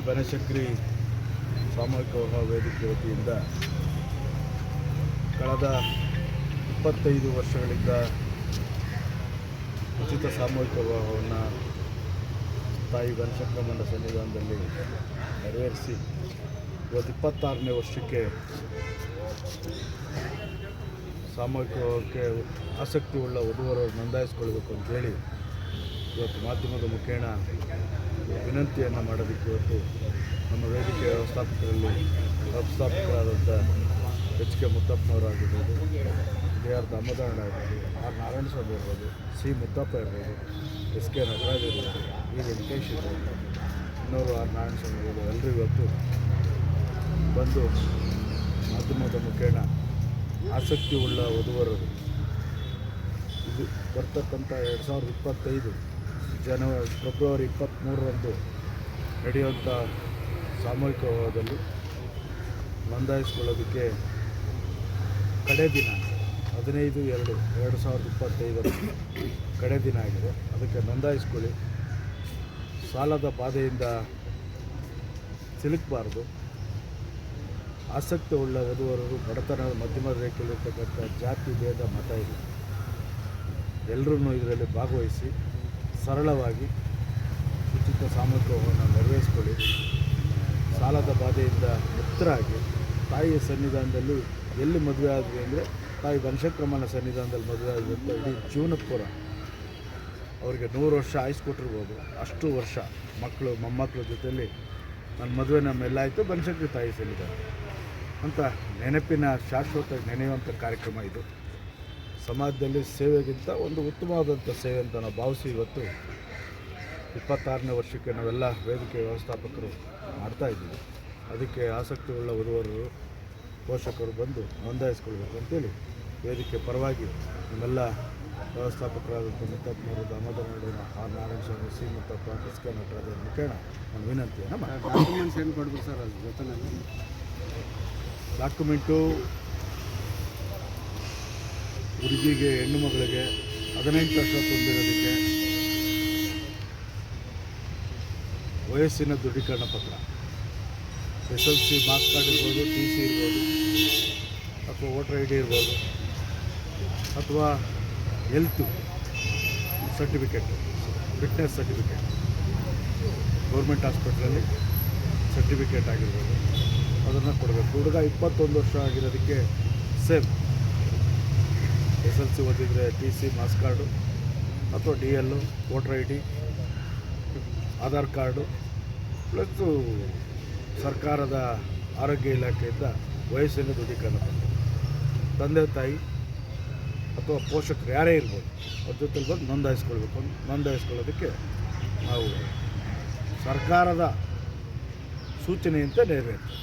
ಬನಶಂಕರಿ ಸಾಮೂಹಿಕ ವಿವಾಹ ವೇದಿಕೆ ವತಿಯಿಂದ ಕಳೆದ ಇಪ್ಪತ್ತೈದು ವರ್ಷಗಳಿಂದ ಉಚಿತ ಸಾಮೂಹಿಕ ವಿವಾಹವನ್ನು ತಾಯಿ ಬನಶಂಕರಮ್ಮನ ಸನ್ನಿಧಾನದಲ್ಲಿ ನೆರವೇರಿಸಿ ಇವತ್ತು ಇಪ್ಪತ್ತಾರನೇ ವರ್ಷಕ್ಕೆ ಸಾಮೂಹಿಕ ವಿವಾಹಕ್ಕೆ ಆಸಕ್ತಿ ಉಳ್ಳ ವಧುವರರು ನೋಂದಾಯಿಸ್ಕೊಳ್ಬೇಕು ಅಂತೇಳಿ ಇವತ್ತು ಮಾಧ್ಯಮದ ಮುಖೇಣ ವಿನಂತಿಯನ್ನು ಮಾಡೋದಕ್ಕೆ ಇವತ್ತು ನಮ್ಮ ವೇದಿಕೆ ವ್ಯವಸ್ಥಾಪಕರಲ್ಲಿ ವ್ಯವಸ್ಥಾಪಕರಾದಂಥ ಎಚ್ ಕೆ ಮುತ್ತಪ್ಪನವರಾಗಿರ್ಬೋದು ಡಿ ಆರ್ ದಾಮೋದರಣ್ಣ ಇರ್ಬೋದು ಆರ್ ನಾರಾಯಣಸ್ವಾಮಿ ಇರ್ಬೋದು ಸಿ ಮುತ್ತಪ್ಪ ಇರ್ಬೋದು ಎಸ್ ಕೆ ನಟರಾಜ್ ಇರ್ಬೋದು ಈ ವೆಂಕಟೇಶ್ ಇರ್ಬೋದು ಇನ್ನೂರು ಆರ್ ನಾರಾಯಣಸ್ವಾಮಿ ಇರ್ಬೋದು ಎಲ್ಲರೂ ಇವತ್ತು ಬಂದು ಮಾಧ್ಯಮದ ಮುಖೇಣ ಆಸಕ್ತಿ ಉಳ್ಳ ವಧುವರರು. ಇದು ಬರ್ತಕ್ಕಂಥ ಎರಡು ಸಾವಿರದ ಇಪ್ಪತ್ತೈದು ಜನವರಿ, ಫೆಬ್ರವರಿ ಇಪ್ಪತ್ತ್ಮೂರರಂದು ನಡೆಯುವಂಥ ಸಾಮೂಹಿಕ ವಿವಾಹದಲ್ಲಿ ನೋಂದಾಯಿಸ್ಕೊಳ್ಳೋದಕ್ಕೆ ಕಡೆ ದಿನ, ಹದಿನೈದು ಎರಡು ಎರಡು ಸಾವಿರದ ಇಪ್ಪತ್ತೈದರ ಕಡೆ ದಿನ ಆಗಿದೆ. ಅದಕ್ಕೆ ನೋಂದಾಯಿಸ್ಕೊಳ್ಳಿ. ಸಾಲದ ಬಾಧೆಯಿಂದ ಸಿಲುಕಬಾರ್ದು. ಆಸಕ್ತಿ ಉಳ್ಳ ವಧುವರರು ಬಡತನ ಮಧ್ಯಮ ರೇಖೆಯಲ್ಲಿರ್ತಕ್ಕಂಥ ಜಾತಿ, ಭೇದ, ಮತ ಇಲ್ಲ ಎಲ್ಲರೂ ಇದರಲ್ಲಿ ಭಾಗವಹಿಸಿ ಸರಳವಾಗಿ ಉಚಿತ ಸಾಮರ್ಥ್ಯವನ್ನು ನೆರವೇರಿಸ್ಕೊಳ್ಳಿ. ಸಾಲದ ಬಾಧೆಯಿಂದ ಮುಕ್ತರಾಗಿ ತಾಯಿಯ ಸನ್ನಿಧಾನದಲ್ಲಿ ಎಲ್ಲಿ ಮದುವೆ ಆದ್ವಿ ಅಂದರೆ ತಾಯಿ ವಂಶಕ್ರಮನ ಸನ್ನಿಧಾನದಲ್ಲಿ ಮದುವೆ ಆದ್ವಿ ಅಂತ ಇಡೀ ಜೀವನಪುರ ಅವರಿಗೆ ನೂರು ವರ್ಷ ಆಯ್ಸಿ ಕೊಟ್ಟಿರ್ಬೋದು. ಅಷ್ಟು ವರ್ಷ ಮಕ್ಕಳು, ಮೊಮ್ಮಕ್ಕಳ ಜೊತೆಯಲ್ಲಿ ನನ್ನ ಮದುವೆ ನಮ್ಮೆಲ್ಲಾಯಿತು ಬನಶಂಕರಿ ತಾಯಿ ಸನ್ನಿಧಾನ. ಅಂತ ನೆನಪಿನ ಶಾಶ್ವತ ನೆನೆಯುವಂಥ ಕಾರ್ಯಕ್ರಮ ಇದು. ಸಮಾಜದಲ್ಲಿ ಸೇವೆಗಿಂತ ಒಂದು ಉತ್ತಮವಾದಂಥ ಸೇವೆ ಅಂತ ನಾವು ಭಾವಿಸಿ ಇವತ್ತು ಇಪ್ಪತ್ತಾರನೇ ವರ್ಷಕ್ಕೆ ನಾವೆಲ್ಲ ವೇದಿಕೆ ವ್ಯವಸ್ಥಾಪಕರು ಮಾಡ್ತಾ ಇದ್ದೀವಿ. ಅದಕ್ಕೆ ಆಸಕ್ತಿ ಉಳ್ಳ ಹುಡುಗರು ಪೋಷಕರು ಬಂದು ನೋಂದಾಯಿಸ್ಕೊಳ್ಬೇಕು ಅಂತೇಳಿ ವೇದಿಕೆ ಪರವಾಗಿ ನಿಮ್ಮೆಲ್ಲ ವ್ಯವಸ್ಥಾಪಕರಾದಂಥ ಮುತ್ತಪ್ಪನವರು ದಾಮೋದರ ನಡುವಿನ R Narayana Swamy C Muttappa S K Nataraja ಮುಖೇಣ ನಾನು ವಿನಂತಿಯನ್ನು ಮಾಡಿ ಡಾಕ್ಯುಮೆಂಟ್ಸ್ ಏನು ಕೊಡ್ಬೇಕು ಸರ್ ಅದು ಜೊತೆ ಡಾಕ್ಯುಮೆಂಟು ಹುಡುಗಿಗೆ, ಹೆಣ್ಣು ಮಗಳಿಗೆ ಹದಿನೆಂಟು ವರ್ಷ ತುಂಬಿರೋದಕ್ಕೆ ವಯಸ್ಸಿನ ದೃಢೀಕರಣ ಪತ್ರ. S L C marks card ಇರ್ಬೋದು, ಟಿ ಸಿ ಇರ್ಬೋದು, ಅಥವಾ ವೋಟರ್ ಐ ಡಿ ಇರ್ಬೋದು, ಅಥವಾ health certificate fitness certificate government ಹಾಸ್ಪಿಟ್ಲಲ್ಲಿ ಸರ್ಟಿಫಿಕೇಟ್ ಆಗಿರ್ಬೋದು, ಅದನ್ನು ಕೊಡಬೇಕು. ಹುಡುಗ ಇಪ್ಪತ್ತೊಂದು ವರ್ಷ ಆಗಿರೋದಕ್ಕೆ ಸೇಮ್. ಎಸ್ ಎಲ್ ಸಿ ಓದಿದರೆ ಟಿ ಸಿ ಮಾಸ್ ಕಾರ್ಡು ಅಥವಾ D L voter I D, Aadhaar card plus ಸರ್ಕಾರದ ಆರೋಗ್ಯ ಇಲಾಖೆಯಿಂದ ವಯಸ್ಸಿನ ದೃಢೀಕರಣ. ತಂದೆ, ತಾಯಿ ಅಥವಾ ಪೋಷಕರು ಯಾರೇ ಇರ್ಬೋದು ಅವ್ರ ಜೊತೆಲಿ ಬಂದು ನೋಂದಾಯಿಸ್ಕೊಳ್ಬೇಕು ನೋಂದಾಯಿಸ್ಕೊಳ್ಳೋದಕ್ಕೆ ನಾವು ಸರ್ಕಾರದ ಸೂಚನೆಯಂತೆ ನೆರವೇರ್ತದೆ